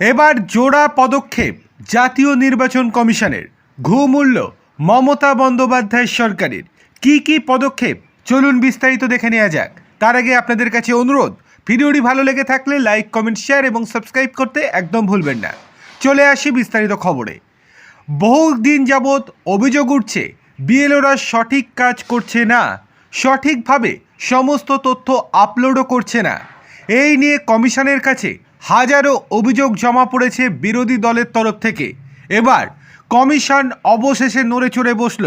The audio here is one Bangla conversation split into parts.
এবার জোড়া পদক্ষেপ জাতীয় নির্বাচন কমিশনের। ঘুমূল্য মমতা বন্দ্যোপাধ্যায় সরকারের। কি কি পদক্ষেপ? চলুন বিস্তারিত দেখে নেওয়া যাক। তার আগে আপনাদের কাছে অনুরোধ, ভিডিওটি ভালো লেগে থাকলে লাইক, কমেন্ট, শেয়ার এবং সাবস্ক্রাইব করতে একদম ভুলবেন না। চলে আসি বিস্তারিত খবরে। বহু দিন যাবৎ অভিযোগ উঠছে, বিএলওরা সঠিক কাজ করছে না, সঠিকভাবে সমস্ত তথ্য আপলোডও করছে না। এই নিয়ে কমিশনের কাছে হাজারো অভিযোগ জমা পড়েছে বিরোধী দলের তরফ থেকে। এবার কমিশন অবশেষে নড়ে চড়ে বসল।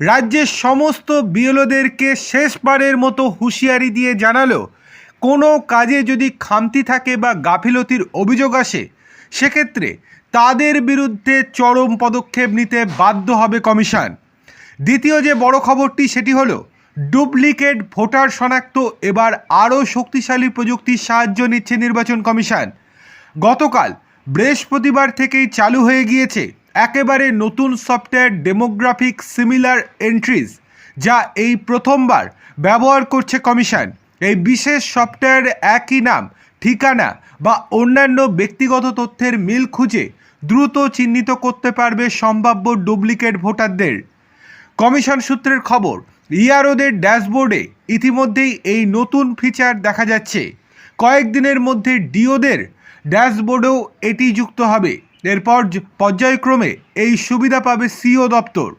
রাজ্যের সমস্ত বিএলওদেরকে শেষবারের মতো হুঁশিয়ারি দিয়ে জানালো, কোনো কাজে যদি খামতি থাকে বা গাফিলতির অভিযোগ আসে, সেক্ষেত্রে তাদের বিরুদ্ধে চরম পদক্ষেপ নিতে বাধ্য হবে কমিশন। দ্বিতীয় যে বড় খবরটি, সেটি হলো ডুপ্লিকেট ভোটার শনাক্ত, এবার আরও শক্তিশালী প্রযুক্তির সাহায্য নিচ্ছে নির্বাচন কমিশন। গতকাল বৃহস্পতিবার থেকেই চালু হয়ে গিয়েছে একেবারে নতুন সফটওয়্যার ডেমোগ্রাফিক সিমিলার এন্ট্রিজ, যা এই প্রথমবার ব্যবহার করছে কমিশন। এই বিশেষ সফটওয়্যার একই নাম, ঠিকানা বা অন্যান্য ব্যক্তিগত তথ্যের মিল খুঁজে দ্রুত চিহ্নিত করতে পারবে সম্ভাব্য ডুপ্লিকেট ভোটারদের। কমিশন সূত্রের খবর, ইয়ারোদের ড্যাশবোর্ডে ইতিমধ্যেই এই নতুন ফিচার দেখা যাচ্ছে। কয়েকদিনের মধ্যে ডিওদের ড্যাশবোর্ডেও এটি যুক্ত হবে। এরপর পর্যায়ক্রমে এই সুবিধা পাবে সিও দপ্তর।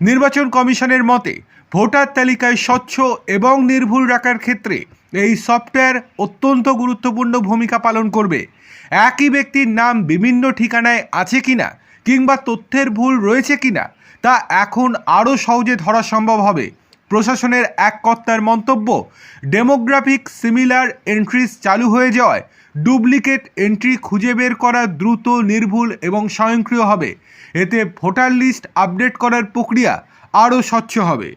নির্বাচন কমিশনের মতে, ভোটার তালিকায় স্বচ্ছ এবং নির্ভুল রাখার ক্ষেত্রে এই সফটওয়্যার অত্যন্ত গুরুত্বপূর্ণ ভূমিকা পালন করবে। একই ব্যক্তির নাম বিভিন্ন ঠিকানায় আছে কিনা কিংবা তথ্যের ভুল রয়েছে কিনা তা এখন আরও সহজে ধরা সম্ভব হবে। প্রশাসনের এক কর্তার মন্তব্য, ডেমোগ্রাফিক সিমিলার এন্ট্রিজ চালু হয়ে যাওয়ায় ডুপ্লিকেট এন্ট্রি খুঁজে বের করা দ্রুত, নির্ভুল এবং স্বয়ংক্রিয় হবে। এতে ভোটার লিস্ট আপডেট করার প্রক্রিয়া আরও স্বচ্ছ হবে।